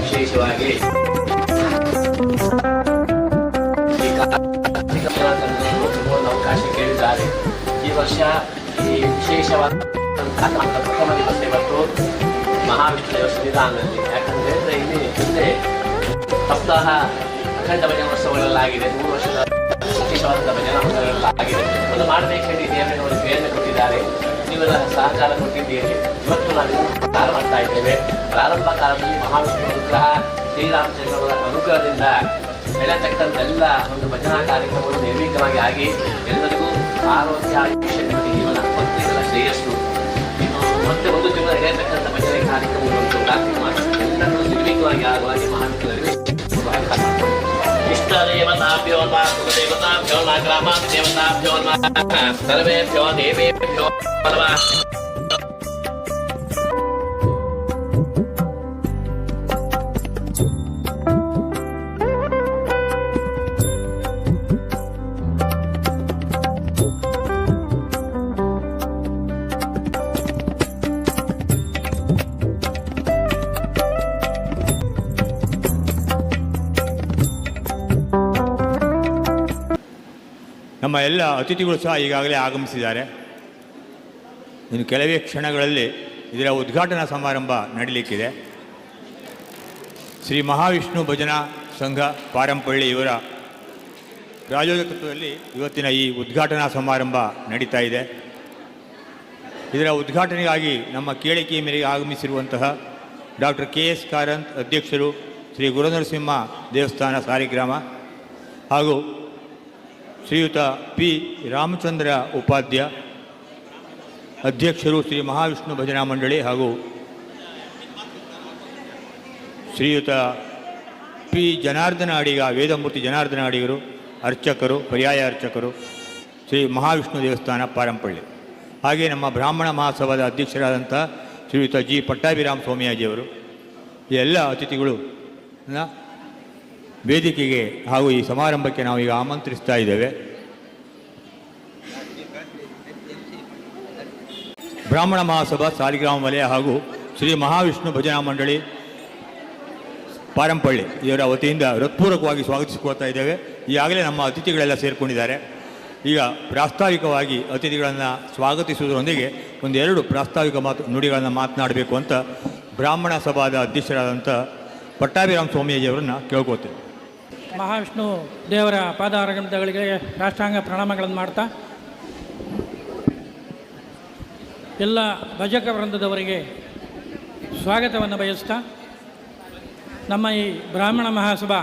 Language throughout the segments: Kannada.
ವಿಶೇಷವಾಗಿ ಅವಕಾಶ ಕೇಳಿದ್ದಾರೆ. ಈ ವರ್ಷ ಈ ವಿಶೇಷವಾದ ಪ್ರಥಮ ದಿವಸ ಇವತ್ತು ಮಹಾವಿಷ್ಣು ದೇವ ಸನ್ನಿಧಾನದಲ್ಲಿ. ಯಾಕಂತ ಹೇಳಿದ್ರೆ ಇಲ್ಲಿ ಹಿಂದೆ ಸಪ್ತಾಹ ಅಖಂಡ ಭಜನೋತ್ಸವಗಳಲ್ಲಾಗಿದೆ ಮೂರು ವರ್ಷದ ವಿಶೇಷವಾದ ಭಜನೋತ್ಸವಗಳಲ್ಲಾಗಿದೆ ಒಂದು ಮಾಡಬೇಕು ಹೇಳಿ ದೇವರವರು ಪ್ರೇರಣೆ ಕೊಟ್ಟಿದ್ದಾರೆ. ನೀವೆಲ್ಲ ಸಹಕಾರ ಕೊಟ್ಟಿದ್ದೀರಿ. ಇವತ್ತು ನಾವು ಪ್ರಾರಂಭ ಇದ್ದೇವೆ. ಪ್ರಾರಂಭ ಕಾಲದಲ್ಲಿ ಮಹಾವಿಷ್ಣು ಅನುಗ್ರಹ ಶ್ರೀರಾಮಚಂದ್ರವರ ಅನುಗ್ರಹದಿಂದ ಬೆಳೆತಕ್ಕಂತೆಲ್ಲ ಒಂದು ಭಜನಾ ಕಾರ್ಯಕ್ರಮಗಳು ನಿರ್ವಿಘ್ನವಾಗಿ ಆಗಿ ಎಲ್ಲರಿಗೂ ಆರೋಗ್ಯ, ಆಯುಷ್ಯ ಜೀವನ ಪತ್ರಿಕೆಗಳ ಶ್ರೇಯಸ್ಸು. ಮತ್ತೆ ಒಂದು ತಿಂಗಳ ನಡೆಯತಕ್ಕಂಥ ಭಜನೆ ಕಾರ್ಯಕ್ರಮಗಳು ಕಾರ್ಯಕ್ರಮ ಎಲ್ಲರೂ ನಿರ್ವಿಘ್ನವಾಗಿ ಆಗುವಾಗಿ ಮಹಾವಿಷ್ಣುವರಿಗೆ ಇಷ್ಟದೇವತಾಭ್ಯೋ ನಮಃ ಕುಲದೇವತಾಭ್ಯೋ ನಮಃ ಗ್ರಾಮಾಂತ ದೇವತಾಭ್ಯೋ ನಮಃ ಸರ್ವೇಭ್ಯೋ ನಮ್ಮ ಎಲ್ಲ ಅತಿಥಿಗಳು ಸಹ ಈಗಾಗಲೇ ಆಗಮಿಸಿದ್ದಾರೆ. ಇನ್ನು ಕೆಲವೇ ಕ್ಷಣಗಳಲ್ಲಿ ಇದರ ಉದ್ಘಾಟನಾ ಸಮಾರಂಭ ನಡೀಲಿಕ್ಕಿದೆ. ಶ್ರೀ ಮಹಾವಿಷ್ಣು ಭಜನಾ ಸಂಘ ಪಾರಂಪಳ್ಳಿ ಇವರ ರಾಜೋದಕತ್ವದಲ್ಲಿ ಇವತ್ತಿನ ಈ ಉದ್ಘಾಟನಾ ಸಮಾರಂಭ ನಡೀತಾ ಇದೆ. ಇದರ ಉದ್ಘಾಟನೆಗಾಗಿ ನಮ್ಮ ಕೇಳಿಕೆಯ ಮೇರೆಗೆ ಆಗಮಿಸಿರುವಂತಹ ಡಾಕ್ಟರ್ ಕೆ ಎಸ್ ಕಾರಂತ್ ಅಧ್ಯಕ್ಷರು ಶ್ರೀ ಗುರುನರಸಿಂಹ ದೇವಸ್ಥಾನ ಸಾರಿಗ್ರಾಮ ಹಾಗೂ ಶ್ರೀಯುತ ಪಿ. ರಾಮಚಂದ್ರ ಉಪಾಧ್ಯ ಅಧ್ಯಕ್ಷರು ಶ್ರೀ ಮಹಾವಿಷ್ಣು ಭಜನಾ ಮಂಡಳಿ ಹಾಗೂ ಶ್ರೀಯುತ ಪಿ. ಜನಾರ್ದನ ಅಡಿಗ, ವೇದಮೂರ್ತಿ ಜನಾರ್ದನ ಅಡಿಗರು, ಅರ್ಚಕರು, ಪರ್ಯಾಯ ಅರ್ಚಕರು, ಶ್ರೀ ಮಹಾವಿಷ್ಣು ದೇವಸ್ಥಾನ ಪಾರಂಪಳ್ಳಿ. ಹಾಗೆ ನಮ್ಮ ಬ್ರಾಹ್ಮಣ ಮಹಾಸಭಾದ ಅಧ್ಯಕ್ಷರಾದಂಥ ಶ್ರೀಯುತ ಜಿ. ಪಟ್ಟಾಭಿರಾಮ ಸ್ವಾಮಿಯಾಜಿಯವರು ಎಲ್ಲ ಅತಿಥಿಗಳು ವೇದಿಕೆಗೆ ಹಾಗೂ ಈ ಸಮಾರಂಭಕ್ಕೆ ನಾವು ಈಗ ಆಮಂತ್ರಿಸ್ತಾ ಇದ್ದೇವೆ. ಬ್ರಾಹ್ಮಣ ಮಹಾಸಭಾ, ಸಾಲಿಗ್ರಾಮ ವಲಯ ಹಾಗೂ ಶ್ರೀ ಮಹಾವಿಷ್ಣು ಭಜನಾ ಮಂಡಳಿ, ಪಾರಂಪಳ್ಳಿ ಇವರ ವತಿಯಿಂದ ಹೃತ್ಪೂರ್ವಕವಾಗಿ ಸ್ವಾಗತಿಸಿಕೊಳ್ತಾ ಇದ್ದೇವೆ. ಈಗಾಗಲೇ ನಮ್ಮ ಅತಿಥಿಗಳೆಲ್ಲ ಸೇರಿಕೊಂಡಿದ್ದಾರೆ. ಈಗ ಪ್ರಾಸ್ತಾವಿಕವಾಗಿ ಅತಿಥಿಗಳನ್ನು ಸ್ವಾಗತಿಸುವುದರೊಂದಿಗೆ ಒಂದೆರಡು ಪ್ರಾಸ್ತಾವಿಕ ಮಾತು, ನುಡಿಗಳನ್ನು ಮಾತನಾಡಬೇಕು ಅಂತ ಬ್ರಾಹ್ಮಣ ಸಭಾದ ಅಧ್ಯಕ್ಷರಾದಂಥ ಪಟ್ಟಾಭಿರಾಮ ಸ್ವಾಮೀಜಿಯವರನ್ನು ಕೇಳ್ಕೊತೇವೆ ಮಹಾವಿಷ್ಣು ದೇವರ ಪಾದಾರಗಂಧಗಳಿಗೆ ರಾಷ್ಟ್ರಾಂಗ ಪ್ರಣಾಮಗಳನ್ನು ಮಾಡ್ತಾ, ಎಲ್ಲ ಭಜಕ ವೃಂದದವರಿಗೆ ಸ್ವಾಗತವನ್ನು ಬಯಸ್ತಾ, ನಮ್ಮ ಈ ಬ್ರಾಹ್ಮಣ ಮಹಾಸಭಾ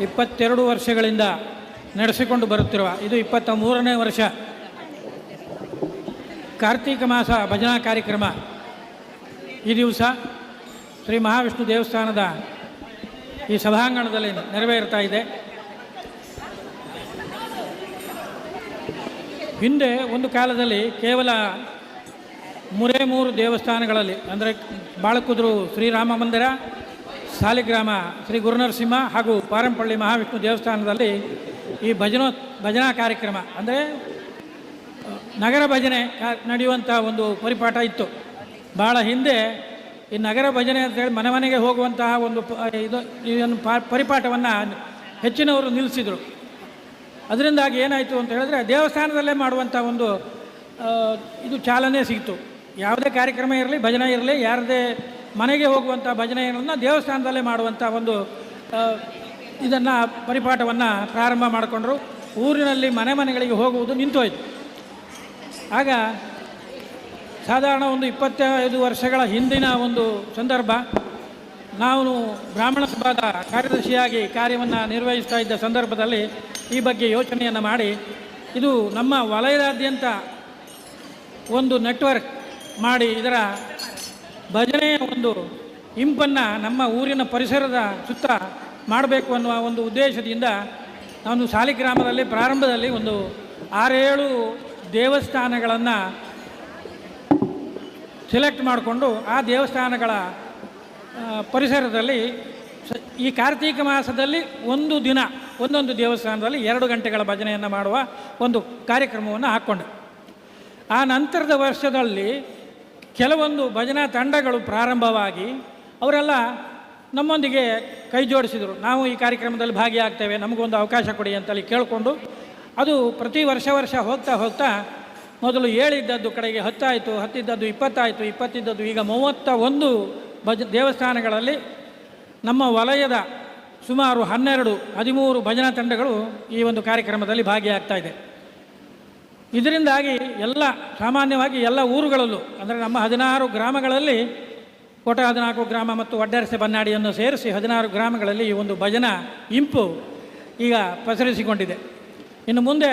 ಇಪ್ಪತ್ತೆರಡು ವರ್ಷಗಳಿಂದ ನಡೆಸಿಕೊಂಡು ಬರುತ್ತಿರುವ, ಇದು ಇಪ್ಪತ್ತ ಮೂರನೇ ವರ್ಷ ಕಾರ್ತೀಕ ಮಾಸ ಭಜನಾ ಕಾರ್ಯಕ್ರಮ ಈ ದಿವಸ ಶ್ರೀ ಮಹಾವಿಷ್ಣು ದೇವಸ್ಥಾನದ ಈ ಸಭಾಂಗಣದಲ್ಲಿ ನೆರವೇರ್ತಾ ಇದೆ. ಹಿಂದೆ ಒಂದು ಕಾಲದಲ್ಲಿ ಕೇವಲ ಮೂರೇ ಮೂರು ದೇವಸ್ಥಾನಗಳಲ್ಲಿ, ಅಂದರೆ ಬಾಳಕುದ್ರು ಶ್ರೀರಾಮ ಮಂದಿರ, ಸಾಲಿಗ್ರಾಮ ಶ್ರೀ ಗುರುನರಸಿಂಹ ಹಾಗೂ ಪಾರಂಪಳ್ಳಿ ಮಹಾವಿಷ್ಣು ದೇವಸ್ಥಾನದಲ್ಲಿ ಈ ಭಜನೋ, ಭಜನಾ ಕಾರ್ಯಕ್ರಮ, ಅಂದರೆ ನಗರ ಭಜನೆ ನಡೆಯುವಂಥ ಒಂದು ಪರಿಪಾಠ ಇತ್ತು. ಭಾಳ ಹಿಂದೆ ಈ ನಗರ ಭಜನೆ ಅಂತೇಳಿ ಮನೆ ಮನೆಗೆ ಹೋಗುವಂತಹ ಒಂದು ಇದು ಇದನ್ನು ಪರಿಪಾಠವನ್ನು ಹೆಚ್ಚಿನವರು ನಿಲ್ಲಿಸಿದರು ಅದರಿಂದಾಗಿ ಏನಾಯಿತು ಅಂತ ಹೇಳಿದ್ರೆ ದೇವಸ್ಥಾನದಲ್ಲೇ ಮಾಡುವಂಥ ಒಂದು ಇದು ಚಾಲನೆ ಸಿಕ್ತು. ಯಾವುದೇ ಕಾರ್ಯಕ್ರಮ ಇರಲಿ, ಭಜನೆ ಇರಲಿ, ಯಾರದೇ ಮನೆಗೆ ಹೋಗುವಂಥ ಭಜನೆ ಇರೋದನ್ನು ದೇವಸ್ಥಾನದಲ್ಲೇ ಮಾಡುವಂಥ ಒಂದು ಇದನ್ನು ಪರಿಪಾಠವನ್ನು ಪ್ರಾರಂಭ ಮಾಡಿಕೊಂಡ್ರು. ಊರಿನಲ್ಲಿ ಮನೆ ಮನೆಗಳಿಗೆ ಹೋಗುವುದು ನಿಂತೋಯ್ತು. ಆಗ ಸಾಧಾರಣ ಒಂದು ಇಪ್ಪತ್ತೈದು ವರ್ಷಗಳ ಹಿಂದಿನ ಒಂದು ಸಂದರ್ಭ, ನಾನು ಬ್ರಾಹ್ಮಣ ಸಭಾದ ಕಾರ್ಯದರ್ಶಿಯಾಗಿ ಕಾರ್ಯವನ್ನು ನಿರ್ವಹಿಸ್ತಾ ಇದ್ದ ಸಂದರ್ಭದಲ್ಲಿ ಈ ಬಗ್ಗೆ ಯೋಚನೆಯನ್ನು ಮಾಡಿ, ಇದು ನಮ್ಮ ವಲಯದಾದ್ಯಂತ ಒಂದು ನೆಟ್ವರ್ಕ್ ಮಾಡಿ, ಇದರ ಭಜನೆಯ ಒಂದು ಇಂಪನ್ನು ನಮ್ಮ ಊರಿನ ಪರಿಸರದ ಸುತ್ತ ಮಾಡಬೇಕು ಅನ್ನುವ ಒಂದು ಉದ್ದೇಶದಿಂದ ನಾನು ಸಾಲಿಗ್ರಾಮದಲ್ಲಿ ಪ್ರಾರಂಭದಲ್ಲಿ ಒಂದು ಆರೇಳು ದೇವಸ್ಥಾನಗಳನ್ನು ಸೆಲೆಕ್ಟ್ ಮಾಡಿಕೊಂಡು ಆ ದೇವಸ್ಥಾನಗಳ ಪರಿಸರದಲ್ಲಿ ಈ ಕಾರ್ತೀಕ ಮಾಸದಲ್ಲಿ ಒಂದು ದಿನ, ಒಂದೊಂದು ದೇವಸ್ಥಾನದಲ್ಲಿ ಎರಡು ಗಂಟೆಗಳ ಭಜನೆಯನ್ನು ಮಾಡುವ ಒಂದು ಕಾರ್ಯಕ್ರಮವನ್ನು ಹಾಕ್ಕೊಂಡೆ. ಆ ನಂತರದ ವರ್ಷದಲ್ಲಿ ಕೆಲವೊಂದು ಭಜನಾ ತಂಡಗಳು ಪ್ರಾರಂಭವಾಗಿ ಅವರೆಲ್ಲ ನಮ್ಮೊಂದಿಗೆ ಕೈ ಜೋಡಿಸಿದರು. ನಾವು ಈ ಕಾರ್ಯಕ್ರಮದಲ್ಲಿ ಭಾಗಿಯಾಗ್ತೇವೆ, ನಮಗೊಂದು ಅವಕಾಶ ಕೊಡಿ ಅಂತೇಳಿ ಕೇಳಿಕೊಂಡು ಅದು ಪ್ರತಿ ವರ್ಷ ವರ್ಷ ಹೋಗ್ತಾ ಹೋಗ್ತಾ ಮೊದಲು ಏಳಿದ್ದದ್ದು ಕಡೆಗೆ ಹತ್ತಾಯಿತು, ಹತ್ತಿದ್ದದ್ದು ಇಪ್ಪತ್ತಾಯಿತು, ಇಪ್ಪತ್ತಿದ್ದದ್ದು ಈಗ ಮೂವತ್ತ ಒಂದು ಭಜ ದೇವಸ್ಥಾನಗಳಲ್ಲಿ ನಮ್ಮ ವಲಯದ ಸುಮಾರು ಹನ್ನೆರಡು, ಹದಿಮೂರು ಭಜನಾ ತಂಡಗಳು ಈ ಒಂದು ಕಾರ್ಯಕ್ರಮದಲ್ಲಿ ಭಾಗಿಯಾಗ್ತಾ ಇದೆ. ಇದರಿಂದಾಗಿ ಎಲ್ಲ, ಸಾಮಾನ್ಯವಾಗಿ ಎಲ್ಲ ಊರುಗಳಲ್ಲೂ, ಅಂದರೆ ನಮ್ಮ ಹದಿನಾರು ಗ್ರಾಮಗಳಲ್ಲಿ ಕೋಟ ಹದಿನಾಲ್ಕು ಗ್ರಾಮ ಮತ್ತು ಒಡ್ಡರಸೆ ಬನ್ನಾಡಿಯನ್ನು ಸೇರಿಸಿ ಹದಿನಾರು ಗ್ರಾಮಗಳಲ್ಲಿ ಈ ಒಂದು ಭಜನಾ ಇಂಪು ಈಗ ಪಸರಿಸಿಕೊಂಡಿದೆ. ಇನ್ನು ಮುಂದೆ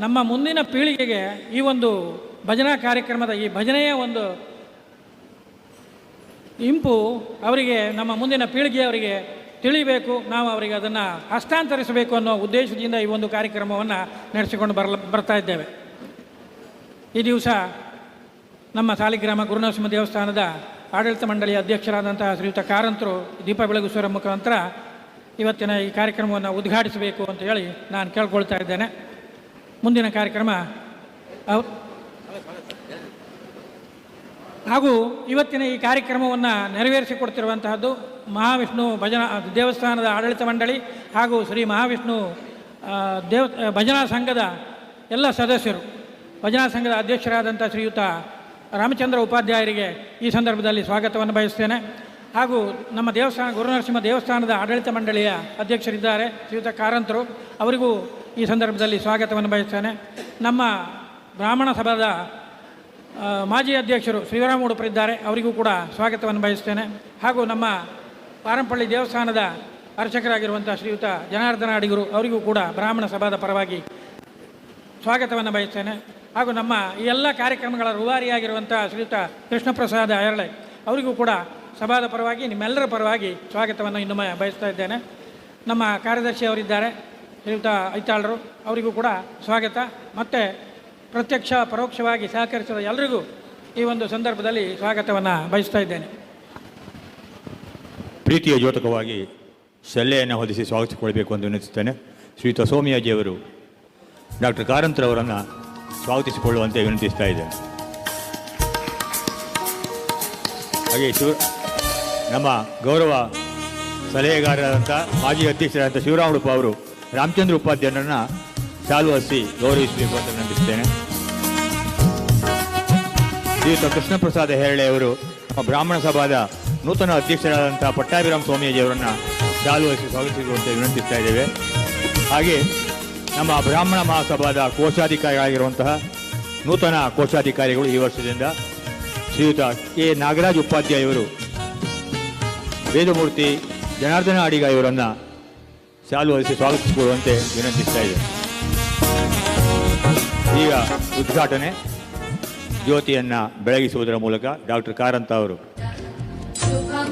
ನಮ್ಮ ಮುಂದಿನ ಪೀಳಿಗೆಗೆ ಈ ಒಂದು ಭಜನಾ ಕಾರ್ಯಕ್ರಮದ ಈ ಭಜನೆಯ ಒಂದು ಇಂಪು ಅವರಿಗೆ, ನಮ್ಮ ಮುಂದಿನ ಪೀಳಿಗೆಯವರಿಗೆ ತಿಳಿಬೇಕು. ನಾವು ಅವರಿಗೆ ಅದನ್ನು ಹಸ್ತಾಂತರಿಸಬೇಕು ಅನ್ನೋ ಉದ್ದೇಶದಿಂದ ಈ ಒಂದು ಕಾರ್ಯಕ್ರಮವನ್ನು ನಡೆಸಿಕೊಂಡು ಬರಲ, ಬರ್ತಾ ಇದ್ದೇವೆ. ಈ ದಿವಸ ನಮ್ಮ ಸಾಲಿಗ್ರಾಮ ಗುರುನರಸಿಂಹ ದೇವಸ್ಥಾನದ ಆಡಳಿತ ಮಂಡಳಿಯ ಅಧ್ಯಕ್ಷರಾದಂತಹ ಶ್ರೀಯುತ ಕಾರಂತರು ದೀಪ ಬೆಳಗುಸುವರ ಮುಖಾಂತರ ಇವತ್ತಿನ ಈ ಕಾರ್ಯಕ್ರಮವನ್ನು ಉದ್ಘಾಟಿಸಬೇಕು ಅಂತ ಹೇಳಿ ನಾನು ಕೇಳ್ಕೊಳ್ತಾ ಇದ್ದೇನೆ. ಮುಂದಿನ ಕಾರ್ಯಕ್ರಮ. ಹಾಗೂ ಇವತ್ತಿನ ಈ ಕಾರ್ಯಕ್ರಮವನ್ನು ನೆರವೇರಿಸಿಕೊಡ್ತಿರುವಂತಹದ್ದು ಮಹಾವಿಷ್ಣು ಭಜನಾ ದೇವಸ್ಥಾನದ ಆಡಳಿತ ಮಂಡಳಿ ಹಾಗೂ ಶ್ರೀ ಮಹಾವಿಷ್ಣು ದೇವ ಭಜನಾ ಸಂಘದ ಎಲ್ಲ ಸದಸ್ಯರು, ಭಜನಾ ಸಂಘದ ಅಧ್ಯಕ್ಷರಾದಂಥ ಶ್ರೀಯುತ ರಾಮಚಂದ್ರ ಉಪಾಧ್ಯಾಯರಿಗೆ ಈ ಸಂದರ್ಭದಲ್ಲಿ ಸ್ವಾಗತವನ್ನು ಬಯಸ್ತೇನೆ. ಹಾಗೂ ನಮ್ಮ ದೇವಸ್ಥಾನ, ಗುರುನರಸಿಂಹ ದೇವಸ್ಥಾನದ ಆಡಳಿತ ಮಂಡಳಿಯ ಅಧ್ಯಕ್ಷರಿದ್ದಾರೆ ಶ್ರೀಯುತ ಕಾರಂತರು. ಅವರಿಗೂ ಈ ಸಂದರ್ಭದಲ್ಲಿ ಸ್ವಾಗತವನ್ನು ಬಯಸ್ತೇನೆ. ನಮ್ಮ ಬ್ರಾಹ್ಮಣ ಸಭಾದ ಮಾಜಿ ಅಧ್ಯಕ್ಷರು ಶ್ರೀರಾಮ ಉಡುಪರಿದ್ದಾರೆ ಅವರಿಗೂ ಕೂಡ ಸ್ವಾಗತವನ್ನು ಬಯಸ್ತೇನೆ. ಹಾಗೂ ನಮ್ಮ ಪಾರಂಪಳ್ಳಿ ದೇವಸ್ಥಾನದ ಅರ್ಚಕರಾಗಿರುವಂಥ ಶ್ರೀಯುತ ಜನಾರ್ದನ ಅಡಿಗರು ಅವರಿಗೂ ಕೂಡ ಬ್ರಾಹ್ಮಣ ಸಭಾದ ಪರವಾಗಿ ಸ್ವಾಗತವನ್ನು ಬಯಸ್ತೇನೆ. ಹಾಗೂ ನಮ್ಮ ಈ ಎಲ್ಲ ಕಾರ್ಯಕ್ರಮಗಳ ರೂವಾರಿಯಾಗಿರುವಂಥ ಶ್ರೀಯುತ ಕೃಷ್ಣಪ್ರಸಾದ ಐರಳೆ ಅವರಿಗೂ ಕೂಡ ಸಭಾದ ಪರವಾಗಿ ನಿಮ್ಮೆಲ್ಲರ ಪರವಾಗಿ ಸ್ವಾಗತವನ್ನು ಇನ್ನೊಮ್ಮೆ ಬಯಸ್ತಾ ಇದ್ದೇನೆ. ನಮ್ಮ ಕಾರ್ಯದರ್ಶಿ ಅವರಿದ್ದಾರೆ. ಶ್ರೀಯುತ ಐತಾಳರು, ಅವರಿಗೂ ಕೂಡ ಸ್ವಾಗತ. ಮತ್ತು ಪ್ರತ್ಯಕ್ಷ, ಪರೋಕ್ಷವಾಗಿ ಸಹಕರಿಸಿದ ಎಲ್ಲರಿಗೂ ಈ ಒಂದು ಸಂದರ್ಭದಲ್ಲಿ ಸ್ವಾಗತವನ್ನು ಬಯಸ್ತಾ ಇದ್ದೇನೆ. ಪ್ರೀತಿಯ ದ್ಯೋತಕವಾಗಿ ಸಲ್ಲೆಯನ್ನು ಹೊದಿಸಿ ಸ್ವಾಗತಿಸಿಕೊಳ್ಬೇಕು ಎಂದು ವಿನಂತಿಸುತ್ತೇನೆ ಶ್ರೀಯುತ ಸೋಮಿಯಾಜಿಯವರು ಡಾಕ್ಟರ್ ಕಾರಂತ್ರವರನ್ನು ಸ್ವಾಗತಿಸಿಕೊಳ್ಳುವಂತೆ ವಿನಂತಿಸ್ತಾ ಇದ್ದೇನೆ. ಹಾಗೆ ನಮ್ಮ ಗೌರವ ಸಲಹೆಗಾರರಾದಂಥ ಮಾಜಿ ಅಧ್ಯಕ್ಷರಾದಂಥ ಶಿವರಾಮ ಉಡುಪ ಅವರು ರಾಮಚಂದ್ರ ಉಪಾಧ್ಯಾಯರನ್ನ ಹಚ್ಚಿ ಗೌರವಿಸಬೇಕು ಅಂತ ನಂಬಿಸ್ತೇನೆ ಶ್ರೀಯುತ ಕೃಷ್ಣ ಪ್ರಸಾದ ಹೆರಳೆ ಅವರು ನಮ್ಮ ಬ್ರಾಹ್ಮಣ ಸಭಾದ ನೂತನ ಅಧ್ಯಕ್ಷರಾದಂಥ ಪಟ್ಟಾಭಿರಾಮ ಸ್ವಾಮೀಜಿಯವರನ್ನು ಹಚ್ಚಿ ಸ್ವಾಗತಿಸುವಂತೆ ವಿನಂತಿಸ್ತಾ ಇದ್ದೇವೆ. ಹಾಗೆ ನಮ್ಮ ಬ್ರಾಹ್ಮಣ ಮಹಾಸಭಾದ ಕೋಶಾಧಿಕಾರಿಗಳಾಗಿರುವಂತಹ ನೂತನ ಕೋಶಾಧಿಕಾರಿಗಳು ಈ ವರ್ಷದಿಂದ ಶ್ರೀಯುತ ಕೆ ನಾಗರಾಜ್ ಉಪಾಧ್ಯಾಯವರು ವೇದಮೂರ್ತಿ ಜನಾರ್ದನ ಅಡಿಗ ಇವರನ್ನು ಶಾಲು ಹೊಲಿಸಿ ಸ್ವಾಗತಿಸಿಕೊಳ್ಳುವಂತೆ ವಿನಂತಿಸ್ತಾ ಇದೆ ಈಗ ಉದ್ಘಾಟನೆ ಜ್ಯೋತಿಯನ್ನು ಬೆಳಗಿಸುವುದರ ಮೂಲಕ ಡಾಕ್ಟರ್ ಕಾರಂತ ಅವರು शुभं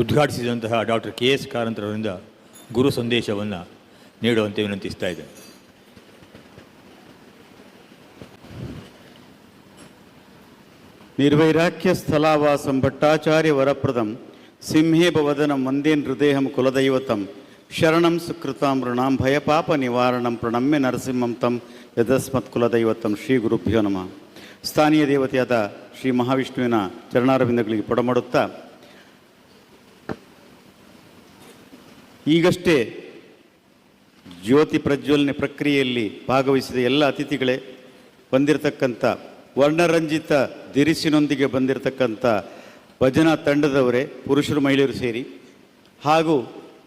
ಉದ್ಘಾಟಿಸಿದಂತಹ ಡಾಕ್ಟರ್ ಕೆ ಎಸ್ ಕಾರಂತರವರಿಂದ ಗುರು ಸಂದೇಶವನ್ನು ನೀಡುವಂತೆ ವಿನಂತಿಸ್ತಾ ಇದ್ದೇನೆ. ನಿರ್ವೈರಾಖ್ಯ ಸ್ಥಲಾವಾಸಂ ಭಟ್ಟಾಚಾರ್ಯ ವರಪ್ರದಂ ಸಿಂಹೇ ಭವದನಂ ವಂದೇನ್ ಹೃದಯಂ ಕುಲದೈವತಂ ಶರಣಂ ಸುಕೃತಾಂ ಋಣಾಂ ಭಯಪಾಪ ನಿವಾರಣಂ ಪ್ರಣಮ್ಯ ನರಸಿಂಹಂ ತಂ ಯದಸ್ಮತ್ ಕುಲದೈವತಂ ಶ್ರೀ ಗುರುಭ್ಯೋ ನಮಃ. ಸ್ಥಾನೀಯ ದೇವತೆಯಾದ ಶ್ರೀ ಮಹಾವಿಷ್ಣುವಿನ ಚರಣಾರವಿಂದಗಳಿಗೆ ಪೊಡಮಾಡುತ್ತಾ ಈಗಷ್ಟೇ ಜ್ಯೋತಿ ಪ್ರಜ್ವಲನೆ ಪ್ರಕ್ರಿಯೆಯಲ್ಲಿ ಭಾಗವಹಿಸಿದ ಎಲ್ಲ ಅತಿಥಿಗಳೇ, ಬಂದಿರತಕ್ಕಂಥ ವರ್ಣರಂಜಿತ ದಿರಿಸಿನೊಂದಿಗೆ ಬಂದಿರತಕ್ಕಂಥ ಭಜನಾ ತಂಡದವರೇ, ಪುರುಷರು ಮಹಿಳೆಯರು ಸೇರಿ, ಹಾಗೂ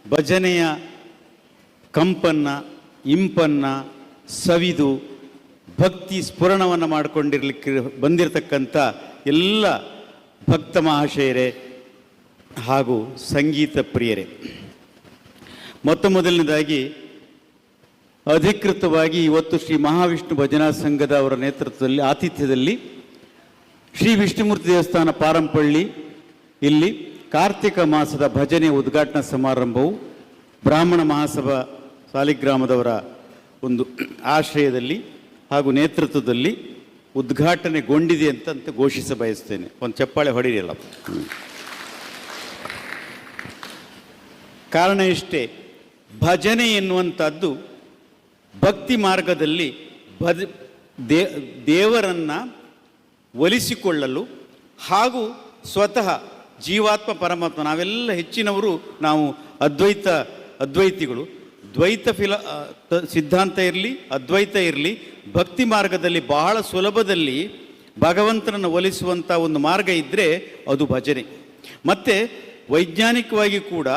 ಭಜನೆಯ ಕಂಪನ್ನು, ಇಂಪನ್ನು, ಸವಿದು, ಭಕ್ತಿ ಸ್ಫುರಣವನ್ನು ಮಾಡಿಕೊಂಡಿರಲಿಕ್ಕೆ ಬಂದಿರತಕ್ಕಂಥ ಎಲ್ಲ ಭಕ್ತ ಮಹಾಶಯರೇ ಹಾಗೂ ಸಂಗೀತ ಪ್ರಿಯರೇ. ಮೊತ್ತ ಮೊದಲನೇದಾಗಿ ಅಧಿಕೃತವಾಗಿ ಇವತ್ತು ಶ್ರೀ ಮಹಾವಿಷ್ಣು ಭಜನಾ ಸಂಘದ ಅವರ ನೇತೃತ್ವದಲ್ಲಿ, ಆತಿಥ್ಯದಲ್ಲಿ ಶ್ರೀ ವಿಷ್ಣುಮೂರ್ತಿ ದೇವಸ್ಥಾನ ಪಾರಂಪಳ್ಳಿ ಇಲ್ಲಿ ಕಾರ್ತಿಕ ಮಾಸದ ಭಜನೆ ಉದ್ಘಾಟನಾ ಸಮಾರಂಭವು ಬ್ರಾಹ್ಮಣ ಮಹಾಸಭಾ ಸಾಲಿಗ್ರಾಮದವರ ಒಂದು ಆಶ್ರಯದಲ್ಲಿ ಹಾಗೂ ನೇತೃತ್ವದಲ್ಲಿ ಉದ್ಘಾಟನೆಗೊಂಡಿದೆ ಅಂತ ಘೋಷಿಸ ಬಯಸ್ತೇನೆ. ಒಂದು ಚಪ್ಪಾಳೆ ಹೊಡಿರಿಯಲ್ಲ ಹ್ಮ್. ಕಾರಣ ಇಷ್ಟೇ. ಭಜನೆ ಎನ್ನುವಂಥದ್ದು ಭಕ್ತಿ ಮಾರ್ಗದಲ್ಲಿ ಭಜ ದೇ ದೇವರನ್ನು ಒಲಿಸಿಕೊಳ್ಳಲು ಹಾಗೂ ಸ್ವತಃ ಜೀವಾತ್ಮ, ಪರಮಾತ್ಮ ನಾವೆಲ್ಲ ಹೆಚ್ಚಿನವರು ನಾವು ಅದ್ವೈತ, ಅದ್ವೈತಿಗಳು. ದ್ವೈತ ಫಿಲ ಸಿದ್ಧಾಂತ ಇರಲಿ, ಅದ್ವೈತ ಇರಲಿ, ಭಕ್ತಿ ಮಾರ್ಗದಲ್ಲಿ ಬಹಳ ಸುಲಭದಲ್ಲಿ ಭಗವಂತನನ್ನು ಒಲಿಸುವಂಥ ಒಂದು ಮಾರ್ಗ ಇದ್ದರೆ ಅದು ಭಜನೆ. ಮತ್ತು ವೈಜ್ಞಾನಿಕವಾಗಿ ಕೂಡ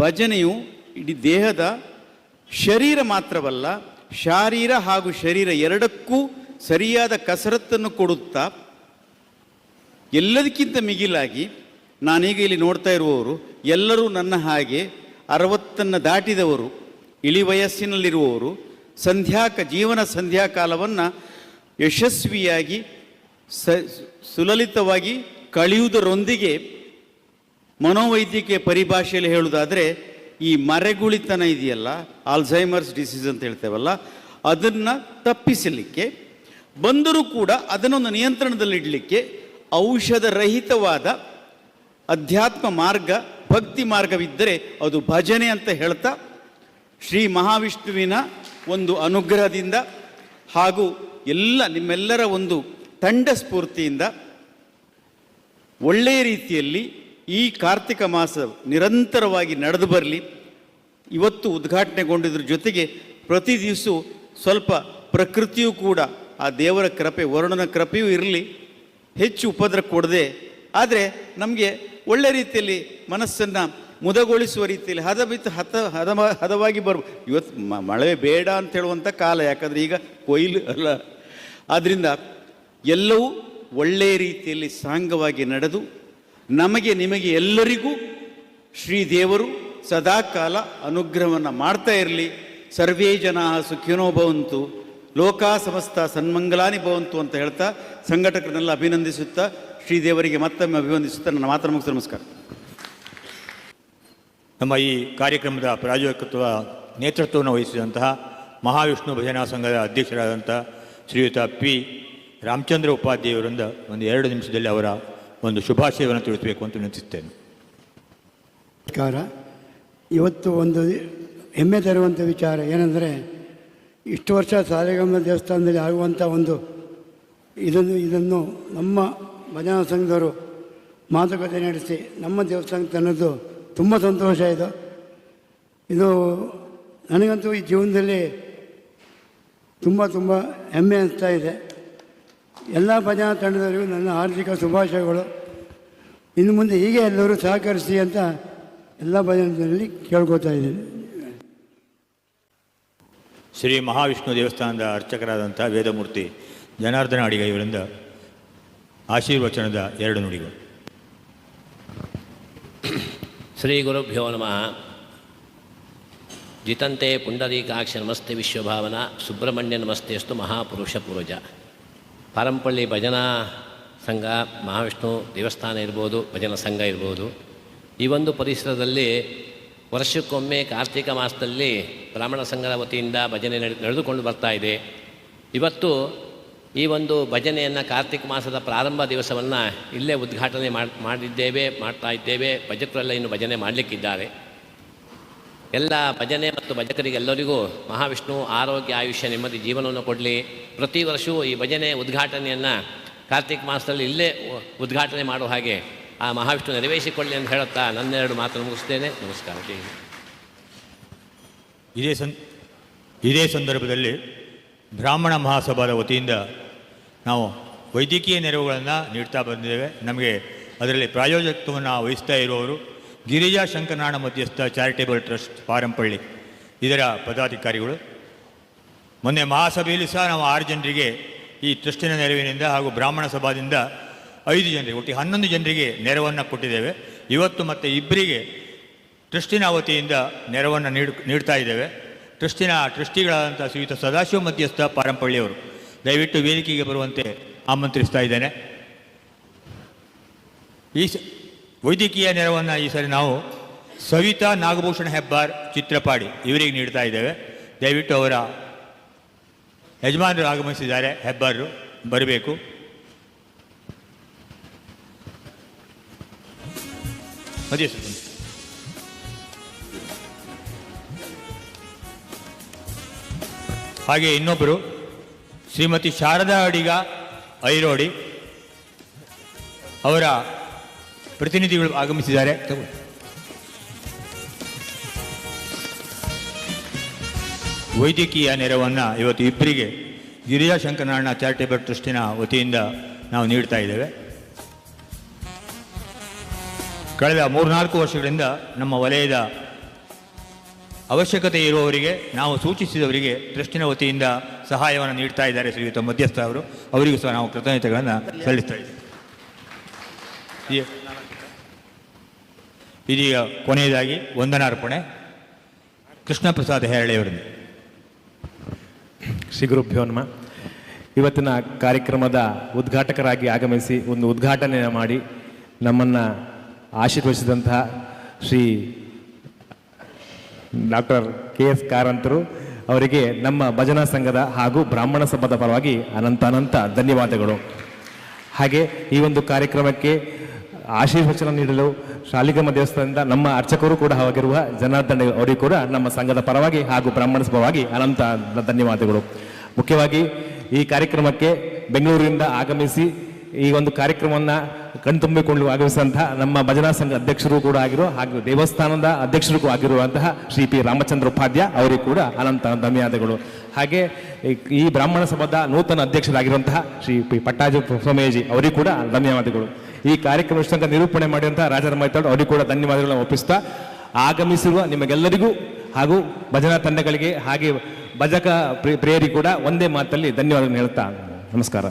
ಭಜನೆಯು ಇಡೀ ದೇಹದ ಶರೀರ ಮಾತ್ರವಲ್ಲ, ಶಾರೀರ ಹಾಗೂ ಶರೀರ ಎರಡಕ್ಕೂ ಸರಿಯಾದ ಕಸರತ್ತನ್ನು ಕೊಡುತ್ತಾ, ಎಲ್ಲದಕ್ಕಿಂತ ಮಿಗಿಲಾಗಿ, ನಾನೀಗ ಇಲ್ಲಿ ನೋಡ್ತಾ ಇರುವವರು, ಎಲ್ಲರೂ ನನ್ನ ಹಾಗೆ ಅರವತ್ತನ್ನು ದಾಟಿದವರು, ಇಳಿ ವಯಸ್ಸಿನಲ್ಲಿರುವವರು, ಸಂಧ್ಯಾಕ, ಜೀವನ ಸಂಧ್ಯಾಕಾಲವನ್ನು ಯಶಸ್ವಿಯಾಗಿ, ಸ, ಸುಲಲಿತವಾಗಿ ಕಳೆಯುವುದರೊಂದಿಗೆ ಮನೋವೈದ್ಯಕೀಯ ಪರಿಭಾಷೆಯಲ್ಲಿ ಹೇಳುವುದಾದರೆ ಈ ಮರೆಗುಳಿತನ ಇದೆಯಲ್ಲ ಆಲ್ಝೈಮರ್ಸ್ ಡಿಸೀಸ್ ಅಂತ ಹೇಳ್ತೇವಲ್ಲ, ಅದನ್ನು ತಪ್ಪಿಸಲಿಕ್ಕೆ, ಬಂದರೂ ಕೂಡ ಅದನ್ನೊಂದು ನಿಯಂತ್ರಣದಲ್ಲಿಡಲಿಕ್ಕೆ ಔಷಧರಹಿತವಾದ ಅಧ್ಯಾತ್ಮ ಮಾರ್ಗ, ಭಕ್ತಿ ಮಾರ್ಗವಿದ್ದರೆ ಅದು ಭಜನೆ ಅಂತ ಹೇಳ್ತಾ, ಶ್ರೀ ಮಹಾವಿಷ್ಣುವಿನ ಒಂದು ಅನುಗ್ರಹದಿಂದ ಹಾಗೂ ಎಲ್ಲ ನಿಮ್ಮೆಲ್ಲರ ಒಂದು ತಂಡ ಸ್ಫೂರ್ತಿಯಿಂದ ಒಳ್ಳೆಯ ರೀತಿಯಲ್ಲಿ ಈ ಕಾರ್ತಿಕ ಮಾಸ ನಿರಂತರವಾಗಿ ನಡೆದು ಬರಲಿ. ಇವತ್ತು ಉದ್ಘಾಟನೆಗೊಂಡಿದ್ರ ಜೊತೆಗೆ ಪ್ರತಿ ದಿವಸ ಸ್ವಲ್ಪ ಪ್ರಕೃತಿಯೂ ಕೂಡ ಆ ದೇವರ ಕೃಪೆ, ವರುಣನ ಕೃಪೆಯೂ ಇರಲಿ. ಹೆಚ್ಚು ಉಪದ್ರ ಕೊಡದೆ, ಆದರೆ ನಮಗೆ ಒಳ್ಳೆ ರೀತಿಯಲ್ಲಿ ಮನಸ್ಸನ್ನು ಮುದಗೊಳಿಸುವ ರೀತಿಯಲ್ಲಿ ಹದ ಬಿತ್ತು ಹತ, ಹದ ಹದವಾಗಿ ಬರ್ಬೋದು ಇವತ್ತು ಮಳೆ ಬೇಡ ಅಂತ ಹೇಳುವಂಥ ಕಾಲ, ಯಾಕಂದರೆ ಈಗ ಕೊಯ್ಲು ಅಲ್ಲ. ಆದ್ದರಿಂದ ಎಲ್ಲವೂ ಒಳ್ಳೆಯ ರೀತಿಯಲ್ಲಿ ಸಾಂಗವಾಗಿ ನಡೆದು ನಮಗೆ ನಿಮಗೆ ಎಲ್ಲರಿಗೂ ಶ್ರೀದೇವರು ಸದಾಕಾಲ ಅನುಗ್ರಹವನ್ನು ಮಾಡ್ತಾ ಇರಲಿ. ಸರ್ವೇ ಜನ ಸುಖಿನೋ ಭವಂತು. ಲೋಕ ಸಮಸ್ತ ಸನ್ಮಂಗಲಾನಿ ಭವಂತು ಅಂತ ಹೇಳ್ತಾ ಸಂಘಟಕರನ್ನೆಲ್ಲ ಅಭಿನಂದಿಸುತ್ತಾ ಶ್ರೀದೇವರಿಗೆ ಮತ್ತೊಮ್ಮೆ ಅಭಿನಂದಿಸುತ್ತಾ ನನ್ನ ಮಾತ್ರ ಮುಗಿಸ ನಮಸ್ಕಾರ. ನಮ್ಮ ಈ ಕಾರ್ಯಕ್ರಮದ ಪ್ರಾಯೋಜಕತ್ವ ನೇತೃತ್ವವನ್ನು ವಹಿಸಿದಂತಹ ಮಹಾವಿಷ್ಣು ಭಜನಾ ಸಂಘದ ಅಧ್ಯಕ್ಷರಾದಂಥ ಶ್ರೀಯುತ ಪಿ ರಾಮಚಂದ್ರ ಉಪಾಧ್ಯಾಯವರಿಂದ ಒಂದು ಎರಡು ನಿಮಿಷದಲ್ಲಿ ಅವರ ಒಂದು ಶುಭಾಶಯವನ್ನು ತಿಳಿಸಬೇಕು ಅಂತ ವಿನಂತಿಸುತ್ತೇನೆ ನಮಸ್ಕಾರ. ಇವತ್ತು ಒಂದು ಹೆಮ್ಮೆ ತರುವಂಥ ವಿಚಾರ ಏನಂದರೆ, ಇಷ್ಟು ವರ್ಷ ಸಾಲಿಗ್ರಾಮ ದೇವಸ್ಥಾನದಲ್ಲಿ ಆಗುವಂಥ ಒಂದು ಇದನ್ನು ಇದನ್ನು ನಮ್ಮ ಭಜನಾ ಸಂಘದವರು ಮಾತುಕತೆ ನಡೆಸಿ ನಮ್ಮ ದೇವಸ್ಥಾನಕ್ಕೆ ತನ್ನದು ತುಂಬ ಸಂತೋಷ ಇದು. ಇದು ನನಗಂತೂ ಈ ಜೀವನದಲ್ಲಿ ತುಂಬ ತುಂಬ ಹೆಮ್ಮೆ ಅನಿಸ್ತಾ ಇದೆ. ಎಲ್ಲ ಭಜನಾ ತಂಡದವರಿಗೂ ನನ್ನ ಆರ್ಥಿಕ ಶುಭಾಶಯಗಳು. ಇನ್ನು ಮುಂದೆ ಹೀಗೆ ಎಲ್ಲರೂ ಸಹಕರಿಸಿ ಅಂತ ಎಲ್ಲ ಭಜನದಲ್ಲಿ ಕೇಳ್ಕೊತಾ ಇದ್ದೀನಿ. ಶ್ರೀ ಮಹಾವಿಷ್ಣು ದೇವಸ್ಥಾನದ ಅರ್ಚಕರಾದಂಥ ವೇದಮೂರ್ತಿ ಜನಾರ್ದನ ಅಡಿಗ ಇವರಿಂದ ಆಶೀರ್ವಚನದ ಎರಡು ನುಡಿಗಳು. ಶ್ರೀ ಗುರುಭ್ಯೋ ನಮಃ. ಜಿತಂತೆ ಪುಂಡರೀಕಾಕ್ಷ ನಮಸ್ತೆ ವಿಶ್ವಭಾವನ ಸುಬ್ರಹ್ಮಣ್ಯ ನಮಸ್ತೆಸ್ತು ಮಹಾಪುರುಷ ಪೂರ್ವಜ ಪಾರಂಪಳ್ಳಿ ಭಜನಾ ಸಂಘ, ಮಹಾವಿಷ್ಣು ದೇವಸ್ಥಾನ ಇರ್ಬೋದು, ಭಜನಾ ಸಂಘ ಇರ್ಬೋದು. ಈ ಒಂದು ಪರಿಸರದಲ್ಲಿ ವರ್ಷಕ್ಕೊಮ್ಮೆ ಕಾರ್ತಿಕ ಮಾಸದಲ್ಲಿ ಬ್ರಾಹ್ಮಣ ಸಂಘದ ವತಿಯಿಂದ ಭಜನೆ ನಡೆ ನಡೆದುಕೊಂಡು ಬರ್ತಾ ಇದೆ. ಇವತ್ತು ಈ ಒಂದು ಭಜನೆಯನ್ನು ಕಾರ್ತಿಕ ಮಾಸದ ಪ್ರಾರಂಭ ದಿವಸವನ್ನು ಇಲ್ಲೇ ಉದ್ಘಾಟನೆ ಮಾಡ್- ಮಾಡಿದ್ದೇವೆ, ಮಾಡ್ತಾ ಇದ್ದೇವೆ. ಭಜಕರೆಲ್ಲ ಇನ್ನು ಭಜನೆ ಮಾಡಲಿಕ್ಕಿದ್ದಾರೆ. ಎಲ್ಲ ಭಜನೆ ಮತ್ತು ಭಜಕರಿಗೆಲ್ಲರಿಗೂ ಮಹಾವಿಷ್ಣು ಆರೋಗ್ಯ, ಆಯುಷ್ಯ, ನೆಮ್ಮದಿ ಜೀವನವನ್ನು ಕೊಡಲಿ. ಪ್ರತಿ ವರ್ಷವೂ ಈ ಭಜನೆ ಉದ್ಘಾಟನೆಯನ್ನು ಕಾರ್ತಿಕ್ ಮಾಸದಲ್ಲಿ ಇಲ್ಲೇ ಉದ್ಘಾಟನೆ ಮಾಡುವ ಹಾಗೆ ಆ ಮಹಾವಿಷ್ಣು ನೆರವೇರಿಸಿಕೊಳ್ಳಿ ಅಂತ ಹೇಳುತ್ತಾ ನನ್ನೆರಡು ಮಾತು ಮುಗಿಸ್ತೇನೆ. ನಮಸ್ಕಾರ. ಇದೇ ಸನ್ ಇದೇ ಸಂದರ್ಭದಲ್ಲಿ ಬ್ರಾಹ್ಮಣ ಮಹಾಸಭಾದ ವತಿಯಿಂದ ನಾವು ವೈದ್ಯಕೀಯ ನೆರವುಗಳನ್ನು ನೀಡ್ತಾ ಬಂದಿದ್ದೇವೆ. ನಮಗೆ ಅದರಲ್ಲಿ ಪ್ರಾಯೋಜಕತ್ವವನ್ನು ವಹಿಸ್ತಾ ಇರುವವರು ಗಿರಿಜಾ ಶಂಕರನಾರಾಯಣ ಮಧ್ಯಸ್ಥ ಚಾರಿಟೇಬಲ್ ಟ್ರಸ್ಟ್, ಪಾರಂಪಳ್ಳಿ. ಇದರ ಪದಾಧಿಕಾರಿಗಳು. ಮೊನ್ನೆ ಮಹಾಸಭೆಯಲ್ಲಿ ಸಹ ನಾವು ಆರು ಜನರಿಗೆ ಈ ಟ್ರಸ್ಟಿನ ನೆರವಿನಿಂದ ಹಾಗೂ ಬ್ರಾಹ್ಮಣ ಸಭಾದಿಂದ ಐದು ಜನರಿಗೆ, ಒಟ್ಟು ಹನ್ನೊಂದು ಜನರಿಗೆ ನೆರವನ್ನು ಕೊಟ್ಟಿದ್ದೇವೆ. ಇವತ್ತು ಮತ್ತೆ ಇಬ್ಬರಿಗೆ ಟ್ರಸ್ಟಿನ ವತಿಯಿಂದ ನೆರವನ್ನು ನೀಡ್, ನೀಡ್ತಾ ಇದ್ದೇವೆ. ಟ್ರಸ್ಟಿನ ಟ್ರಸ್ಟಿಗಳಾದಂಥ ಶ್ರೀಯುತ ಸದಾಶಿವ ಮಧ್ಯಸ್ಥ ಪಾರಂಪಳ್ಳಿಯವರು, ದಯವಿಟ್ಟು ವೇದಿಕೆಗೆ ಬರುವಂತೆ ಆಮಂತ್ರಿಸ್ತಾ ಇದ್ದೇನೆ. ಈ ವೈದ್ಯಕೀಯ ನೆರವನ್ನು ಈ ಸರಿ ನಾವು ಸವಿತಾ ನಾಗಭೂಷಣ ಹೆಬ್ಬಾರ್ ಚಿತ್ರಪಾಡಿ ಇವರಿಗೆ ನೀಡ್ತಾ ಇದ್ದೇವೆ. ದಯವಿಟ್ಟು ಅವರ ಯಜಮಾನರು ಆಗಮಿಸಿದ್ದಾರೆ, ಹೆಬ್ಬಾರರು ಬರಬೇಕು. ಮದುವೆ ಸರ್. ಹಾಗೆ ಇನ್ನೊಬ್ಬರು ಶ್ರೀಮತಿ ಶಾರದಾ ಅಡಿಗ ಐರೋಡಿ ಅವರ ಪ್ರತಿನಿಧಿಗಳು ಆಗಮಿಸಿದ್ದಾರೆ. ವೈದ್ಯಕೀಯ ನೆರವನ್ನು ಇವತ್ತು ಇಬ್ಬರಿಗೆ ಗಿರಿಜಾ ಶಂಕರನಾರಾಯಣ ಚಾರಿಟೇಬಲ್ ಟ್ರಸ್ಟಿನ ವತಿಯಿಂದ ನಾವು ನೀಡ್ತಾ ಇದ್ದೇವೆ. ಕಳೆದ ಮೂರ್ನಾಲ್ಕು ವರ್ಷಗಳಿಂದ ನಮ್ಮ ವಲಯದ ಅವಶ್ಯಕತೆ ಇರುವವರಿಗೆ, ನಾವು ಸೂಚಿಸಿದವರಿಗೆ ಟ್ರಸ್ಟಿನ ವತಿಯಿಂದ ಸಹಾಯವನ್ನು ನೀಡ್ತಾ ಇದ್ದಾರೆ ಶ್ರೀಯುತ ಮಧ್ಯಸ್ಥ ಅವರು. ಅವರಿಗೂ ಸಹ ನಾವು ಕೃತಜ್ಞತೆಗಳನ್ನು ಸಲ್ಲಿಸ್ತಾ ಇದ್ದೇವೆ. ಇದೀಗ ಕೊನೆಯದಾಗಿ ವಂದನಾರ್ಪಣೆ. ಕೃಷ್ಣ ಪ್ರಸಾದ್ ಹೆರಳೆಯವರಿಂದ ಶ್ರೀ ಗುರುಭ್ಯೋ ಇವತ್ತಿನ ಕಾರ್ಯಕ್ರಮದ ಉದ್ಘಾಟಕರಾಗಿ ಆಗಮಿಸಿ ಒಂದು ಉದ್ಘಾಟನೆ ಮಾಡಿ ನಮ್ಮನ್ನು ಆಶೀರ್ವದಿಸಿದಂತಹ ಶ್ರೀ ಡಾಕ್ಟರ್ ಕೆ ಎಸ್ ಕಾರಂತರು ಅವರಿಗೆ ನಮ್ಮ ಭಜನಾ ಸಂಘದ ಹಾಗೂ ಬ್ರಾಹ್ಮಣ ಸಭದ ಪರವಾಗಿ ಅನಂತ ಅನಂತ ಧನ್ಯವಾದಗಳು. ಹಾಗೆ ಈ ಒಂದು ಕಾರ್ಯಕ್ರಮಕ್ಕೆ ಆಶೀರ್ವಚನ ನೀಡಲು ಶಾಲಿಗ್ರಾಮ ದೇವಸ್ಥಾನದಿಂದ ನಮ್ಮ ಅರ್ಚಕರು ಕೂಡ ಆಗಿರುವ ಜನಾರ್ದನ ಅವರಿಗೂ ಕೂಡ ನಮ್ಮ ಸಂಘದ ಪರವಾಗಿ ಹಾಗೂ ಬ್ರಾಹ್ಮಣ ಸಭವಾಗಿ ಅನಂತ ಧನ್ಯವಾದಗಳು. ಮುಖ್ಯವಾಗಿ ಈ ಕಾರ್ಯಕ್ರಮಕ್ಕೆ ಬೆಂಗಳೂರಿನಿಂದ ಆಗಮಿಸಿ ಈ ಒಂದು ಕಾರ್ಯಕ್ರಮವನ್ನು ಕಣ್ತುಂಬಿಕೊಂಡು ಆಗಮಿಸಿದಂತಹ ನಮ್ಮ ಭಜನಾ ಸಂಘ ಅಧ್ಯಕ್ಷರು ಕೂಡ ಆಗಿರೋ ಹಾಗೂ ದೇವಸ್ಥಾನದ ಅಧ್ಯಕ್ಷರಿಗೂ ಆಗಿರುವಂತಹ ಶ್ರೀ ಪಿ ರಾಮಚಂದ್ರ ಉಪಾಧ್ಯ ಅವರಿಗೂ ಕೂಡ ಅನಂತ ಧನ್ಯವಾದಗಳು. ಹಾಗೆ ಈ ಬ್ರಾಹ್ಮಣ ಸಭಾದ ನೂತನ ಅಧ್ಯಕ್ಷರಾಗಿರುವಂತಹ ಶ್ರೀ ಪಿ ಪಟ್ಟಾಜಿ ಸ್ವಾಮೀಜಿ ಅವರಿಗೂ ಕೂಡ ಧನ್ಯವಾದಗಳು. ಈ ಕಾರ್ಯಕ್ರಮ ಇಷ್ಟಂತ ನಿರೂಪಣೆ ಮಾಡಿದಂತಹ ರಾಜರ ಮೈತಾಡ್ ಅವರಿಗೂ ಕೂಡ ಧನ್ಯವಾದಗಳನ್ನು ಒಪ್ಪಿಸ್ತಾ ಆಗಮಿಸಿರುವ ನಿಮಗೆಲ್ಲರಿಗೂ ಹಾಗೂ ಭಜನಾ ತಂಡಗಳಿಗೆ ಹಾಗೆ ಭಜಕ ಪ್ರಿಯರಿಗೂ ಕೂಡ ಒಂದೇ ಮಾತಲ್ಲಿ ಧನ್ಯವಾದಗಳನ್ನು ಹೇಳ್ತಾ ನಮಸ್ಕಾರ.